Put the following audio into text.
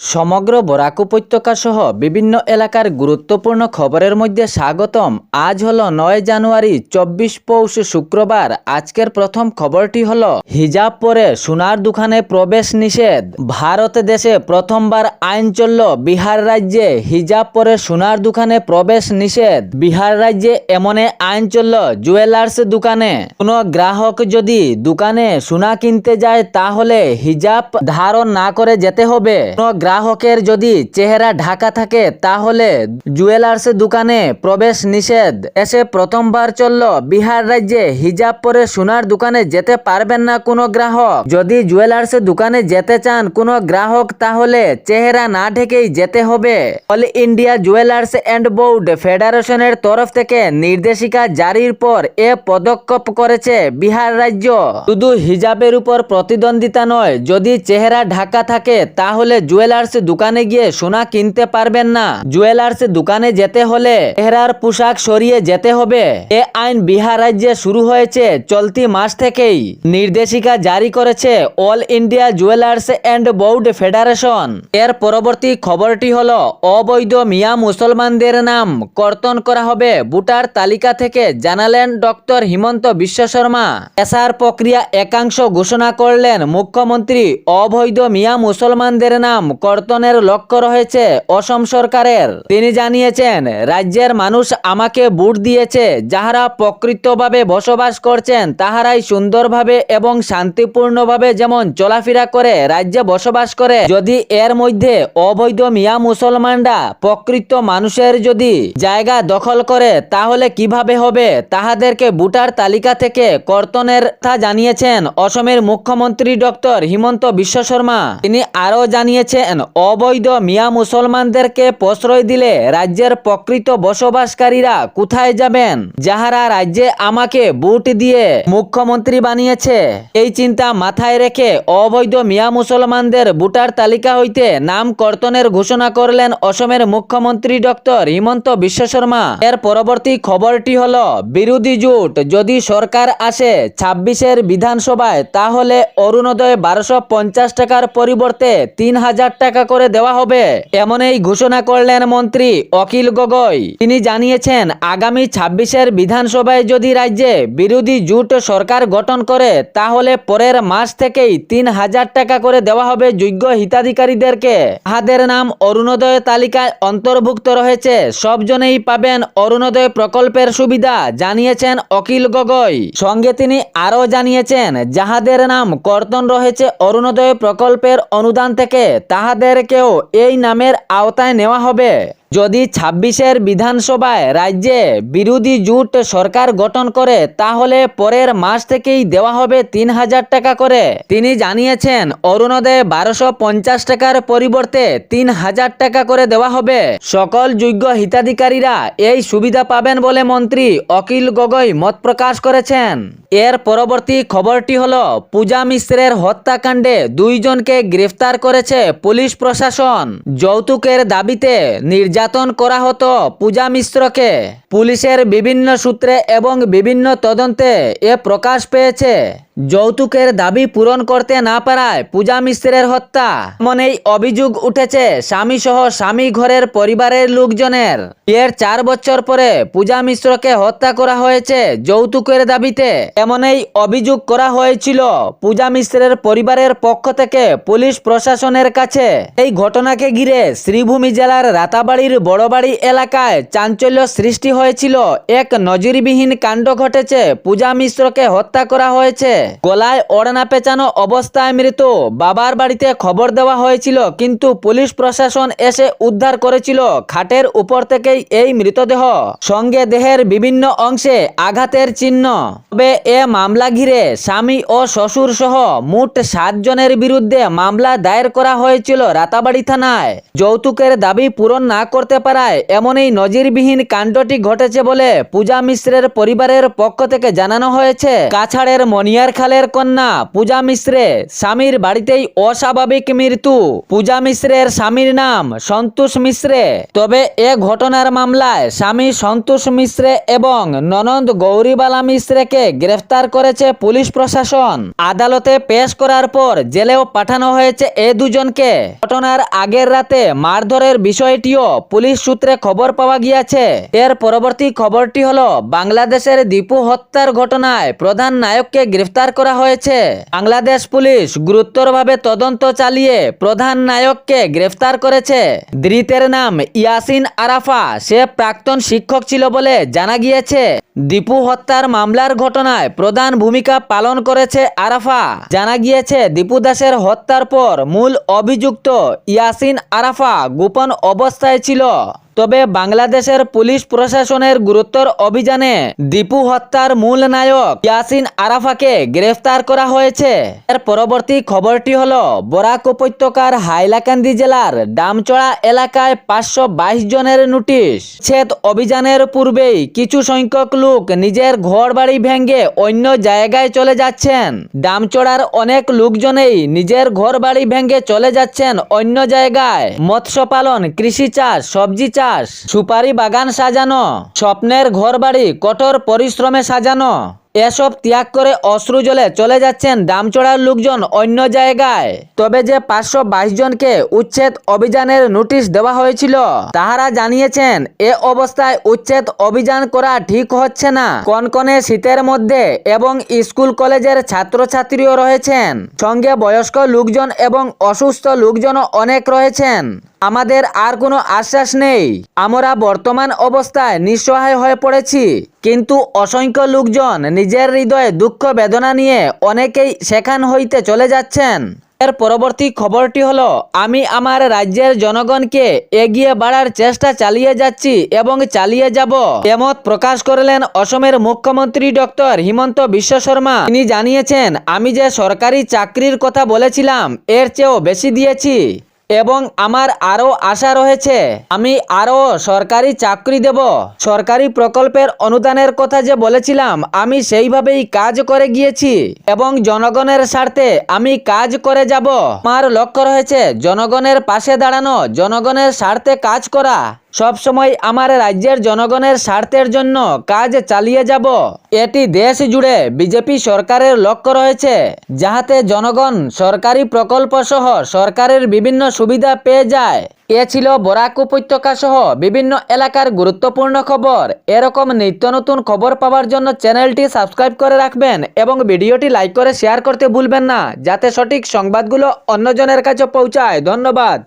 সমগ্র বরাক উপত্যকা সহ বিভিন্ন এলাকার গুরুত্বপূর্ণ খবরের মধ্যে স্বাগতম। আজ হলো নয় জানুয়ারি, চব্বিশ পৌষ শুক্রবার। আজকের প্রথম খবরটি হল, হিজাব পরে সোনার দোকানে প্রবেশ নিষেধ। ভারত দেশে প্রথমবার আইন চলল, বিহার রাজ্যে হিজাব পরে সোনার দোকানে প্রবেশ নিষেধ। বিহার রাজ্যে এমন আইন চলল, জুয়েলার্স দোকানে। কোনো গ্রাহক যদি দোকানে সোনা কিনতে যায়, তাহলে হিজাব ধারণ না করে যেতে হবে। কোনো গ্রাহকের যদি চেহারা ঢাকা থাকে, তাহলে জুয়েলার্স দোকানে প্রবেশ নিষেধ। এসে প্রথমবার চলল বিহার রাজ্যে হিজাব পরে সোনার দোকানে যেতে পারবেন না কোনো গ্রাহক। যদি জুয়েলার্স দোকানে যেতে চান কোনো গ্রাহক, তাহলে চেহারা না ঢেকেই যেতে হবে। All India jewellers and board ফেডারেশনের তরফ থেকে নির্দেশিকা জারির পর এ পদক্ষেপ করেছে বিহার রাজ্য। শুধু হিজাবের উপর প্রতিদ্বন্দ্বিতা নয়, যদি চেহারা ঢাকা থাকে, তাহলে জুয়েলার্স দোকানে গিয়ে সোনা কিনতে পারবেন না। জুয়েলার্স দোকানে যেতে হলে চেহারার পোশাক সরিয়ে যেতে হবে। এ আইন বিহার রাজ্যে শুরু হয়েছে চলতি মাস থেকেই। নির্দেশিকা জারি করেছে all India jewellers and board federation. এর পরবর্তী খবরটি হলো, অবৈধ মিয়া মুসলমানদের নাম কর্তন করা হবে ভোটার তালিকা থেকে, জানালেন ডক্টর হিমন্ত বিশ্ব শর্মা। এসআর প্রক্রিয়া একাংশ ঘোষণা করলেন মুখ্যমন্ত্রী, অবৈধ মিয়া মুসলমানদের নাম কর্তনের লক্ষ্য রয়েছে অসম সরকারের। তিনি জানিয়েছেন, রাজ্যের মানুষ আমাকে ভোট দিয়েছে, যাহারা প্রকৃতভাবে বসবাস করছেন, তাহারাই সুন্দরভাবে এবং শান্তিপূর্ণভাবে যেমন চলাফেরা করে, রাজ্যে বসবাস করে। যদি এর মধ্যে অবৈধ মিয়া মুসলমানরা প্রকৃত মানুষের যদি জায়গা দখল করে, তাহলে কীভাবে হবে? তাহাদেরকে ভোটার তালিকা থেকে কর্তনের কথা জানিয়েছেন অসমের মুখ্যমন্ত্রী ডক্টর হিমন্ত বিশ্ব শর্মা। তিনি আরও জানিয়েছেন অবৈধ মিয়া মুসলমানদেরকে প্রশ্রয় দিলে রাজ্যের প্রকৃত বসবাসকারীরা কোথায় যাবেন? যাহারা রাজ্যে আমাকে ভোট দিয়ে মুখ্যমন্ত্রী বানিয়েছে, এই চিন্তা মাথায় রেখে অবৈধ মিয়া মুসলমানদের ভোটার তালিকা হইতে নাম কর্তনের ঘোষণা করলেন অসমের মুখ্যমন্ত্রী ডক্টর হিমন্ত বিশ্ব শর্মা। এর পরবর্তী খবরটি হল, বিরোধী জোট যদি সরকার আসে ছাব্বিশের বিধানসভায়, তাহলে অরুণোদয় বারোশো টাকার পরিবর্তে তিন হাজার টাকা করে দেওয়া হবে। এমন এই ঘোষণা করলেন মন্ত্রী অখিল গগৈ। তিনি জানিয়েছেন, আগামী ছাব্বিশের বিধানসভায় যদি রাজ্যে বিরোধী জোট সরকার গঠন করে, তাহলে পরের মাস থেকেই তিন হাজার টাকা করে দেওয়া হবে যোগ্য হিতাধিকারীদেরকে। তাহাদের নাম অরুণোদয় তালিকায় অন্তর্ভুক্ত রয়েছে। সবজনেই পাবেন অরুণোদয় প্রকল্পের সুবিধা, জানিয়েছেন অখিল গগৈ। সঙ্গে তিনি আরও জানিয়েছেন, যাহাদের নাম কর্তন রয়েছে অরুণোদয় প্রকল্পের অনুদান থেকে তাহাদেরকেও এই নামের আওতায় নেওয়া হবে। যদি ছাব্বিশের বিধানসভায় রাজ্যে বিরোধী জোট সরকার গঠন করে, তাহলে পরের মাস থেকেই দেওয়া হবে তিন হাজার টাকা করে। তিনি জানিয়েছেন, অরুণোদয় বারোশো পঞ্চাশ টাকার পরিবর্তে তিন হাজার টাকা করে দেওয়া হবে। সকল যোগ্য হিতাধিকারীরা এই সুবিধা পাবেন বলে মন্ত্রী অখিল গগৈ মত প্রকাশ করেছেন। এর পরবর্তী খবরটি হল, পূজা মিশ্রের হত্যাকাণ্ডে দুইজনকে গ্রেফতার করেছে পুলিশ প্রশাসন। যৌতুকের দাবিতে নির্যাতন করা হতো পূজা মিশ্রকে। পুলিশের বিভিন্ন সূত্রে এবং বিভিন্ন তদন্তে এ প্রকাশ পেয়েছে। যৌতুকের দাবি পূরণ করতে না পারায় পূজা মিশ্রের হত্যা। এমন এই অভিযোগ উঠেছে স্বামী সহ স্বামী ঘরের পরিবারের লোকজনের। এর চার বছর পরে পূজা মিশ্রকে হত্যা করা হয়েছে যৌতুকের দাবিতে। এমন এই অভিযোগ করা হয়েছিল পূজা মিশ্রের পরিবারের পক্ষ থেকে পুলিশ প্রশাসনের কাছে। এই ঘটনাকে ঘিরে শ্রীভূমি জেলার রাতাবাড়ির বড়বাড়ি এলাকায় চাঞ্চল্য সৃষ্টি হয়েছিল। এক নজিরবিহীন কাণ্ড ঘটেছে। পূজা মিশ্রকে হত্যা করা হয়েছে। গলায় ওড়না পেঁচানো অবস্থায় মৃত। বাবার বাড়িতে খবর দেওয়া হয়েছিল, কিন্তু পুলিশ প্রশাসন এসে উদ্ধার করেছিল। খাটের উপর থেকেই এই মৃতদেহ। সঙ্গে দেহের বিভিন্ন অংশে আঘাতের চিহ্ন। তবে এ মামলা ঘিরে স্বামী ও শ্বশুর সহ মোট সাত জনের বিরুদ্ধে মামলা দায়ের করা হয়েছিল রাতাবাড়ি থানায়। যৌতুকের দাবি পূরণ না করতে পারায় এমনই নজিরবিহীন কাণ্ডটি ঘটেছে বলে পূজা মিশ্রের পরিবারের পক্ষ থেকে জানানো হয়েছে। কাছাড়ের মনিয়ার খালের কন্যা পূজা মিশ্রে, স্বামীর বাড়িতেই অস্বাভাবিক মৃত্যু। পূজা মিশ্রের স্বামীর নাম সন্তোষ মিশ্রে। তবে এ ঘটনার মামলায় স্বামী সন্তোষ মিশ্রে এবং ননদ গৌরীবালা মিশ্রেকে গ্রেফতার করেছে পুলিশ প্রশাসন। আদালতে পেশ করার পর জেলেও পাঠানো হয়েছে এ দুজনকে। ঘটনার আগের রাতে মারধরের বিষয়টিও পুলিশ সূত্রে খবর পাওয়া গিয়েছে। এর পরবর্তী খবরটি হলো, বাংলাদেশের দীপু হত্যার ঘটনায় প্রধান নায়ককে গ্রেফতার করা হয়েছে। বাংলাদেশ পুলিশ গুরুতরভাবে তদন্ত চালিয়ে প্রধান নায়ককে গ্রেফতার করেছে। ধৃতের নাম ইয়াসিন আরাফা। সে প্রাক্তন শিক্ষক ছিল বলে জানা গিয়েছে। দীপু হত্যার মামলার ঘটনায় প্রধান ভূমিকা পালন করেছে আরাফা। জানা গিয়েছে, দীপু দাসের হত্যার পর মূল অভিযুক্ত ইয়াসিন আরাফা গোপন অবস্থায় ছিল। তবে বাংলাদেশের পুলিশ প্রশাসনের গুরুত্বর অভিযানে দীপু হত্যার মূল নায়ক ইয়াসিন আরাফাকে গ্রেফতার করা হয়েছে। এর পরবর্তী খবরটি হল, বরাক উপত্যকার হাইলাকান্দি জেলার ডামচড়া এলাকায় পাঁচশো বাইশ জনের নোটিশ। ছেদ অভিযানের পূর্বেই কিছু সংখ্যক লোক নিজের ঘর বাড়ি ভেঙে অন্য জায়গায় চলে যাচ্ছেন। ডামচড়ার অনেক লোকজনেই নিজের ঘর বাড়ি ভেঙে চলে যাচ্ছেন অন্য জায়গায়। মৎস্য পালন, কৃষি চাষ, সবজি চাষ সুপারি বাগান সাজানো, স্বপ্নের ঘর বাড়ি কঠোর পরিশ্রমে সাজানো। এসব ত্যাগ করে অশ্রু জলে চলে যাচ্ছেন দামচড়ার লোকজন অন্য জায়গায়। তবে যে পাঁচশো বাইশ জনকে উচ্ছেদ অভিযানের নোটিশ দেওয়া হয়েছিল, তাহারা জানিয়েছেন, এ অবস্থায় উচ্ছেদ অভিযান করা ঠিক হচ্ছে না। কনকনে শীতের মধ্যে এবং স্কুল কলেজের ছাত্রছাত্রীও রয়েছেন। সঙ্গে বয়স্ক লোকজন এবং অসুস্থ লোকজনও অনেক রয়েছেন। আমাদের আর কোনো আশ্বাস নেই। আমরা বর্তমান অবস্থায় নিঃসহায় হয়ে পড়েছি। কিন্তু অসংখ্য লোকজন নিজের হৃদয়ে দুঃখ, বেদনা নিয়ে অনেকেই সেখান হইতে চলে যাচ্ছেন। এর পরবর্তী খবরটি হলো, আমি আমার রাজ্যের জনগণকে এগিয়ে বাড়ার চেষ্টা চালিয়ে যাচ্ছি এবং চালিয়ে যাব। এমত প্রকাশ করলেন অসমের মুখ্যমন্ত্রী ডক্টর হিমন্ত বিশ্ব শর্মা। তিনি জানিয়েছেন, আমি যে সরকারি চাকরির কথা বলেছিলাম, এর চেয়েও বেশি দিয়েছি। এবং আমার আরও আশা রয়েছে, আমি আরও সরকারি চাকরি দেব। সরকারি প্রকল্পের অনুদানের কথা যে বলেছিলাম, আমি সেইভাবেই কাজ করে গিয়েছি এবং জনগণের স্বার্থে আমি কাজ করে যাব। আমার লক্ষ্য রয়েছে, জনগণের পাশে দাঁড়ানো, জনগণের স্বার্থে কাজ করা। সব সময় আমার রাজ্যের জনগণের স্বার্থের জন্য কাজ চালিয়ে যাব। এটি দেশ জুড়ে বিজেপি সরকারের লক্ষ্য রয়েছে, যাহাতে জনগণ সরকারি প্রকল্প সহ সরকারের বিভিন্ন সুবিধা পেয়ে যায়। এ ছিল বরাক উপত্যকা সহ বিভিন্ন এলাকার গুরুত্বপূর্ণ খবর। এরকম নিত্য নতুন খবর পাওয়ার জন্য চ্যানেলটি সাবস্ক্রাইব করে রাখবেন এবং ভিডিওটি লাইক করে শেয়ার করতে ভুলবেন না, যাতে সঠিক সংবাদগুলো অন্যজনের কাছে পৌঁছায়। ধন্যবাদ।